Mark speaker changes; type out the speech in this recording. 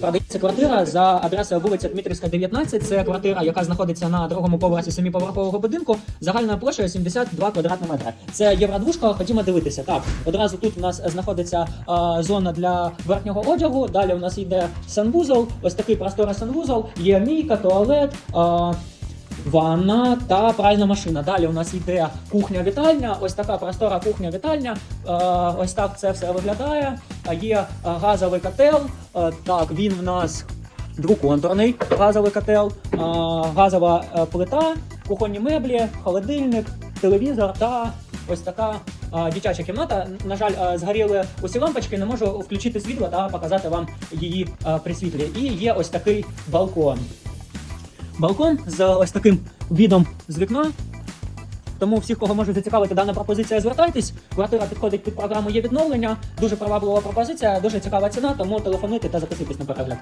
Speaker 1: Продається квартира за адресою вулиця Дмитрівська, 19. Це квартира, яка знаходиться на другому поверсі семіповерхового будинку. Загальною площею 72 квадратні метри. Це євродвушка. Ходімо дивитися. Так, одразу тут у нас знаходиться а, зона для верхнього одягу. Далі у нас йде санвузол. Ось такий просторий санвузол. Є мійка, туалет. А, Ванна та пральна машина. Далі у нас йде кухня-вітальня. Ось така простора кухня-вітальня. Е, ось так це все виглядає. А Є е, газовий котел. Е, Так, він в нас двоконтурний газовий котел, е, газова е, плита, кухонні меблі, холодильник, телевізор та ось така е, дитяча кімната. На жаль, е, згоріли усі лампочки, не можу включити світло та показати вам її е, при світлі. І є ось такий балкон балкон з ось таким відом з вікна. Тому всіх, кого може зацікавити дана пропозиція, звертайтесь. Квартира підходить під програму є відновлення. Дуже приваблива пропозиція, дуже цікава ціна, тому телефонуйте та записуйтесь на перегляд.